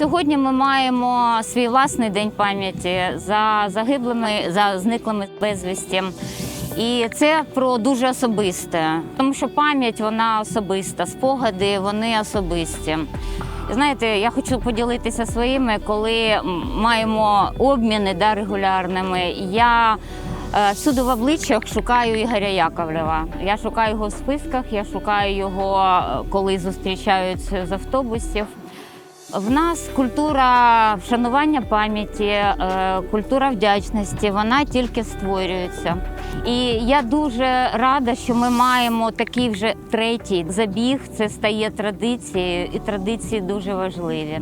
сьогодні ми маємо свій власний день пам'яті за загиблими, за зниклими безвісті. І це про дуже особисте, тому що пам'ять вона особиста, спогади вони особисті. Знаєте, я хочу поділитися своїми, коли маємо обміни да, регулярними. Я е, всюди в обличчях шукаю Ігоря Яковлева. Я шукаю його в списках, я шукаю його, е, коли зустрічають з автобусів. В нас культура вшанування пам'яті, е, культура вдячності, вона тільки створюється. І я дуже рада, що ми маємо такий вже третій забіг. Це стає традицією, і традиції дуже важливі.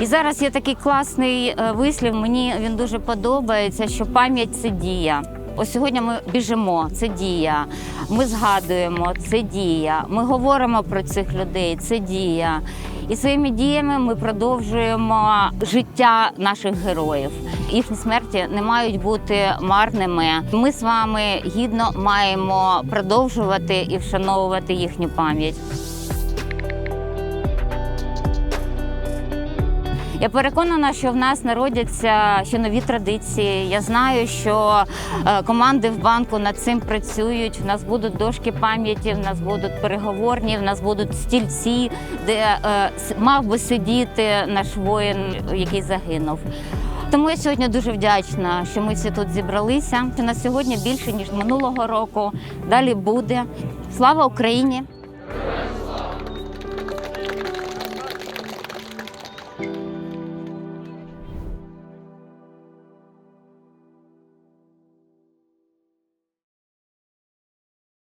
І зараз є такий класний е, вислів. Мені він дуже подобається, що пам'ять це дія. Ось сьогодні ми біжимо, це дія. Ми згадуємо, це дія. Ми говоримо про цих людей, це дія. І своїми діями ми продовжуємо життя наших героїв. Їхні смерті не мають бути марними. Ми з вами гідно маємо продовжувати і вшановувати їхню пам'ять. Я переконана, що в нас народяться ще нові традиції. Я знаю, що е, команди в банку над цим працюють. В нас будуть дошки пам'яті, в нас будуть переговорні, в нас будуть стільці, де е, мав би сидіти наш воїн, який загинув. Тому я сьогодні дуже вдячна, що ми всі тут зібралися. На сьогодні більше ніж минулого року. Далі буде. Слава Україні!